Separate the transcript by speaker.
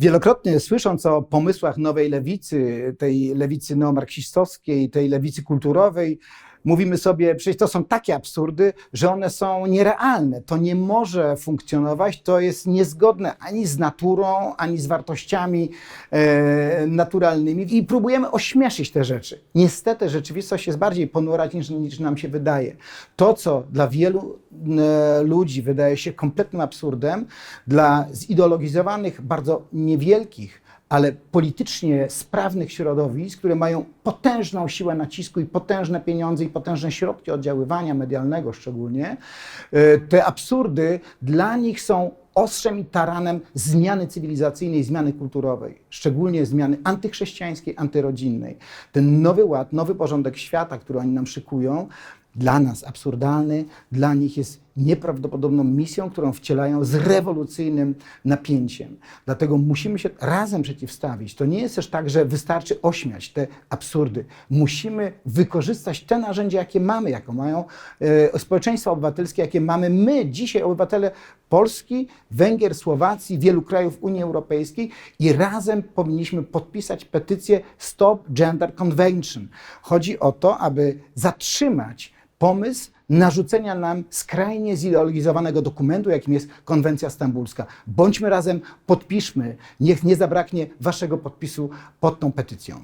Speaker 1: Wielokrotnie słysząc o pomysłach nowej lewicy, tej lewicy neomarksistowskiej, tej lewicy kulturowej, mówimy sobie, przecież to są takie absurdy, że one są nierealne. To nie może funkcjonować, to jest niezgodne ani z naturą, ani z wartościami e, naturalnymi i próbujemy ośmieszyć te rzeczy. Niestety rzeczywistość jest bardziej ponura niż, niż nam się wydaje. To, co dla wielu ludzi wydaje się kompletnym absurdem, dla zideologizowanych, bardzo niewielkich, ale politycznie sprawnych środowisk, które mają potężną siłę nacisku i potężne pieniądze i potężne środki oddziaływania medialnego szczególnie, e, te absurdy dla nich są ostrzem i taranem zmiany cywilizacyjnej, zmiany kulturowej, szczególnie zmiany antychrześcijańskiej, antyrodzinnej. Ten nowy ład, nowy porządek świata, który oni nam szykują, dla nas absurdalny, dla nich jest nieprawdopodobną misją, którą wcielają z rewolucyjnym napięciem. Dlatego musimy się razem przeciwstawić. To nie jest też tak, że wystarczy ośmiać te absurdy. Musimy wykorzystać te narzędzia, jakie mamy, jakie mają e, społeczeństwa obywatelskie, jakie mamy my, dzisiaj obywatele Polski, Węgier, Słowacji, wielu krajów Unii Europejskiej i razem powinniśmy podpisać petycję Stop Gender Convention. Chodzi o to, aby zatrzymać pomysł narzucenia nam skrajnie zideologizowanego dokumentu, jakim jest konwencja stambulska. Bądźmy razem, podpiszmy. Niech nie zabraknie waszego podpisu pod tą petycją.